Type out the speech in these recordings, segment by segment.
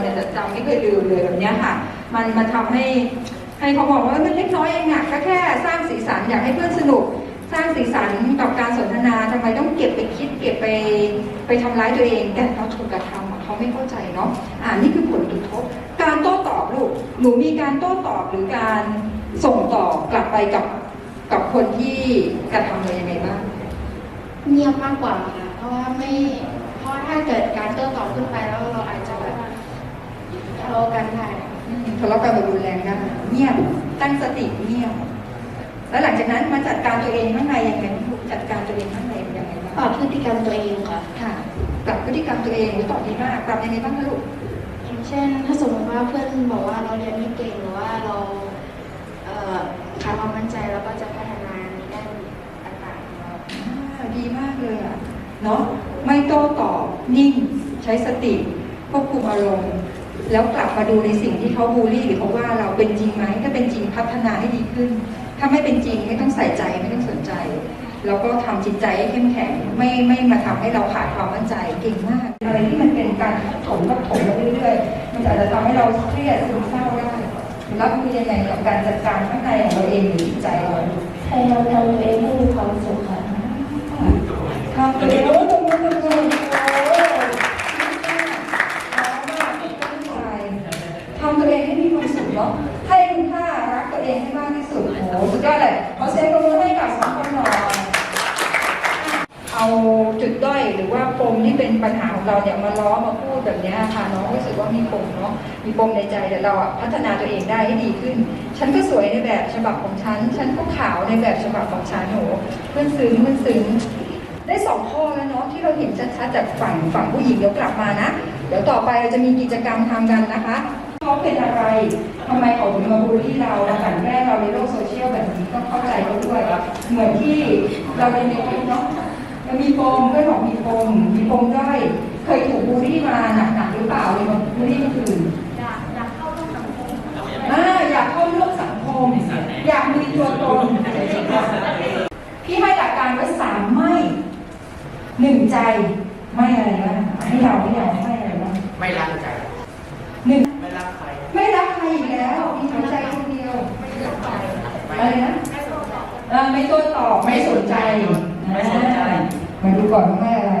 เนี่ยจำไม่เคยลืมเลยแบบนี้ค่ะ มันมันทำให้ให้เขาบอกว่ามันเล็กน้อยเองอะก็แค่สร้างสีสันอยากให้เพื่อนสนุก สร้างสีสันกับการสนทนาทำไมต้องเก็บไปคิดเก็บไปไปทำร้ายตัวเอง แต่เราถูกกระทำเขาไม่เข้าใจเนาะอ่านี่คือผลกระทบการโต้ตอบลูกหนูมีการโต้ตอบหรือการส่งต่อกลับไปกับกับคนที่กระทำเรายังไงบ้างเงียบมากกว่าค่ะเพราะว่าไม่เพราะถ้าเกิดการโต้ตอบขึ้นไปแล้วเราอาจจะแบบ ทะเลาะกันได้อืมทะเลาะกันแบบรุนแรงได้เงียบตั้งสติเงียบแล้วหลังจากนั้นมาจัดการตัวเองข้างในยังไงลูกจัดการตัวเองข้างในยังไงบ้างปรับพฤติกรรมตัวเองค่ะค่ะปรับพฤติกรรมตัวเองหรือตอบดีมากปรับยังไงบ้างคะลูกอย่างเช่น ถ้าสมมติว่าเพื่อนบอกว่าเราเรียนไม่เก่งหรือว่าเราเอ่อขาดความมั่นใจเราก็จะพัฒนาในด้านต่างๆของเราอ่าดีมากเลยอะเนาะไม่โต้ตอบนิ่งใช้สติควบคุมอารมณ์ แล้วกลับมาดูในสิ่งที่เขาบูลลี่หรือเขาว่าเราเป็นจริงไหมถ้าเป็นจริงพัฒนาให้ดีขึ้น ถ้าไม่เป็นจริงไม่ต้องใส่ใจไม่ต้องสนใจ แล้วก็ทำจิตใจให้เข้มแข็งไม่ไม่มาทำให้เราขาดความมั่นใจเก่งมาก อะไรที่มันเป็นการถมกับถมมาเรื่อยๆมันอาจจะทำให้เราเครียดซึมเศร้าได้รับมือยังไงกับการจัดการข้างในของเราเองหรือจิตใจเราพยายาเอง ให้มีความสุขเนาะให้คุณค่ารักตัวเองให้มากที่สุดโอ้โหสุดยอดเลยขอเสียงปรบมือให้กับสองคนหน่อยเอาจุดด้อยหรือว่าปมที่เป็นปัญหาของเราเนี่ยมาล้อมาพูดแบบนี้ค่ะน้องรู้สึกว่ามีปมเนาะมีปมในใจแต่เราอะพัฒนาตัวเองได้ให้ดีขึ้น ฉันก็สวยในแบบฉบับของฉัน ฉันก็ขาวในแบบฉบับของฉันโหเพื่อนซึ้งเพื่อนซึ้งได้สองข้อแล้วเนาะที่เราเห็นชัดๆจากฝั่งฝั่งผู้หญิงเดี๋ยวกลับมานะ เดี๋ยวต่อไปเราจะมีกิจกรรมทำกันนะคะ เขาเป็นอะไรทำไมเขาถึงมาบูลลี่เราและกลั่นแกล้งเราในโลกโซเชียลแบบนี้ต้องเข้าใจเขาด้วยเหมือนที่เราเรียนในคลิปเนาะมันมีปมเพื่อนบอกมีปมมีปมด้อยเคยถูกบูลลี่มาหนักๆหรือเปล่าเลยมาบูลลี่คนอื่นอยากอยากเข้าร่วมสังคมอ่าอยากเข้าร่วมสังคม อยากมีตัวตนพี่ให้หลักการไว้สามไม่หนึ่งใจไม่อะไรบ้า ใครไม่รักใครอีกแล้ว มีหัวใจคนเดียวอะไรนะเออไม่โต้ตอบไม่สนใจไม่สนใจมาดูก่อนว่าไม่อะไร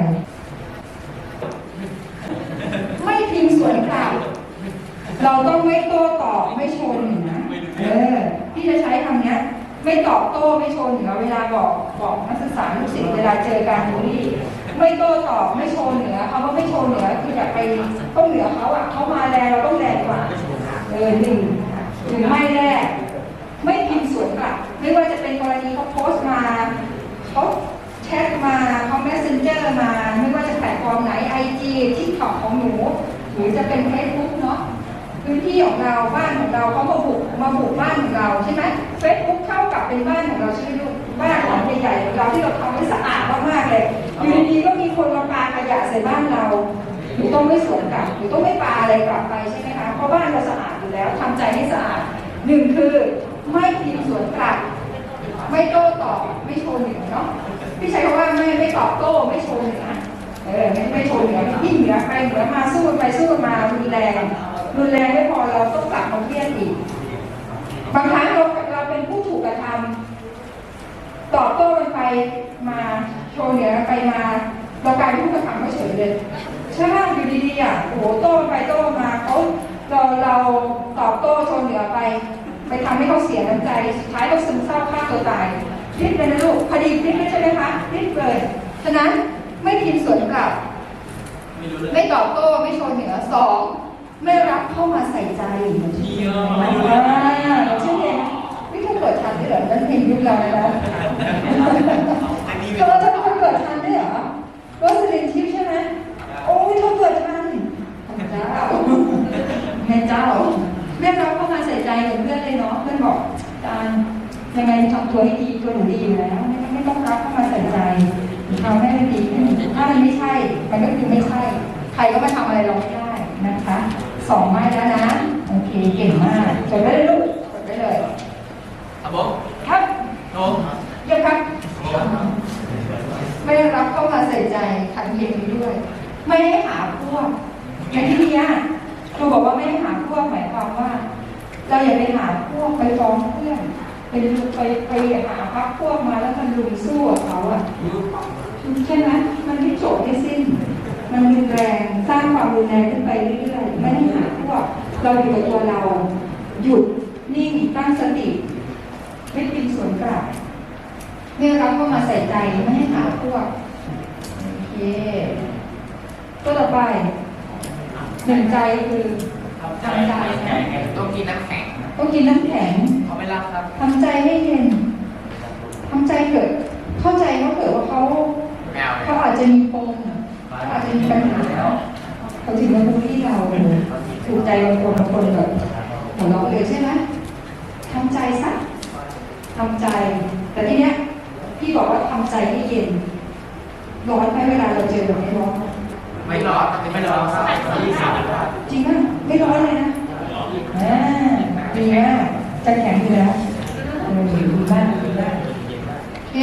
ไม่พิมพ์สวนกลับเราต้องไม่โต้ตอบไม่ชนนะ เออพี่จะใช้คำเนี้ย ไม่ตอบโต้ไม่ชนเหนือเวลาบอกบอกนักศึกษาลูกศิษย์เวลาเจอการบูลลี่ไม่โต้ตอบไม่ชนเหนือคำว่าไม่ชนเหนือคืออย่าไปต้องเหนือเขาอะเขามาแรงเราต้องแรงกว่าเออหนึ่งหรือไม่แรกไม่พิมพ์สวนกลับไม่ว่าจะเป็นกรณีเขาโพสต์มาเขาแชทมาเขา messenger มา ไม่ว่าจะแพลตฟอร์มไหน IG ทิกตอกของหนูหรือจะเป็น Facebook เนาะ พื้นที่ของเราบ้านของเราเขามาบุกมาบุกบ้านของเราใช่ไหมเฟซบุ๊กเท่ากับเป็นบ้านของเราใช่ไหมลูกบ้านหลังใหญ่ๆของเราที่เราทำให้สะอาดมากๆเลยอยู่ดีๆก็มีคนมาปาขยะใส่บ้านเราหนูต้องไม่สวนกลับหนูต้องไม่ปาอะไรกลับไปใช่ไหมคะเพราะบ้านเราสะอาดอยู่แล้วทำใจให้สะอาดหนึ่งคือไม่พิมพ์สวนกลับไม่โต้ตอบไม่โชว์เหนือเนาะพี่ใช้คำว่าไม่ไม่ตอบโต้ไม่โชว์เหนือเออไม่ไม่โชว์เหนือยิ่งเหนือไปเหนือมาสู้ไปสู้มารุนแรง รุนแรงไม่พอเราต้องกลับมาเครียดอีก บางครั้งเราเราเป็นผู้ถูกกระทำตอบโต้กันไปมาโชว์เหนือไปมาเรากลายเป็นผู้กระทำก็เฉยเลยใช่ไหมอยู่ดีๆอะโอ้โหโต้ไปโต้มาเขาเราเราตอบโต้โชว์เหนือไป ไปทำให้เขาเสียน้ำใจสุดท้ายเขาซึมเศร้าฆ่าตัวตายพลิกเลยนะลูกพอดีพลิกเลยใช่ไหมคะพลิกเลยฉะนั้นไม่พิมพ์สวนกลับ ไม่รู้เรื่องไม่ตอบโต้ไม่โชว์เหนือสอง ไม่รับเข้ามาใส่ใจเหมือนที่อ่าเช่องไม่เคยเกิดทันด้วยเหรอนั่นเพลงยุคเราเลยนะอันนี้เธอเอเคยเกิดทันด้วยเหรอโรสลินทิพย์ใช่ไหมโอ้ยเธอเกิดทันเจ้าแม่เจ้าแม่รับเข้ามาใส่ใจเหมือนเพื่อนเลยเนาะเพื่อนบอกจารย์ยังไงทำตัวให้ดีตัวหนูดีอยู่แล้ว ไม่ไม่ต้องรับเข้ามาใส่ใจทำให้มันดีถ้ามันไม่ใช่ มันก็คือไม่ใช่ ใครก็มาทำอะไรเราไม่ได้ สองไม้แล้วนะ โอเค เก่งมากจดไว้เลยลูกจดไว้เลย ครับผมครับโน้เยี่ยมครับ ไม่ได้รับเข้ามาใส่ใจขัดเย็นไปด้วย ไม่ได้หาพวกในที่เนี้ยคครูบอกว่าไม่ให้หาพวกหมายความว่า เราอย่าไปหาพวกไปฟ้องเพื่อนไปลุไปไปหาพักพวกมาแล้วมันลุมสู้กับเขาอะใช่ไหมมันไม่จบไม่สิ้น มันรุนแรงสร้างความรุนแรงขึ้นไปเรื่อยๆไม่ให้หาพวก เราอยู่กับตัวเรา หยุดนิ่งตั้งสติ ไม่ปีนสวนกลับเมื่อรับเข้ามาใส่ใจไม่ให้หาพวกโอเคตัวต่อไปหนึ่งใจคือทำใจนะต้องกินน้ำแข็งต้องกินน้ำแข็งเขาไม่รับครับ ทำใจให้เย็น ทำใจเกิด เข้าใจเขาเกิดว่าเขา แมว เขาอาจจะมีปมเขาอาจจะมีปัญหาเขาถึงมาบูลลี่เราถูกใจ บางคนบางคนแบบหัวเราะเลยใช่ไหมทำใจสักทำใจ แต่ทีเนี้ยพี่บอกว่าทำใจให้เย็นร้อนไหมเวลาเราเจอแบบนี้ร้อนไหมไม่ร้อนไม่ร้อนครับยี่สิบจริงป่ะไม่ร้อนเลยนะอ่าดีมากใจแข็งอยู่แล้วเออดีมากดีมากโอเค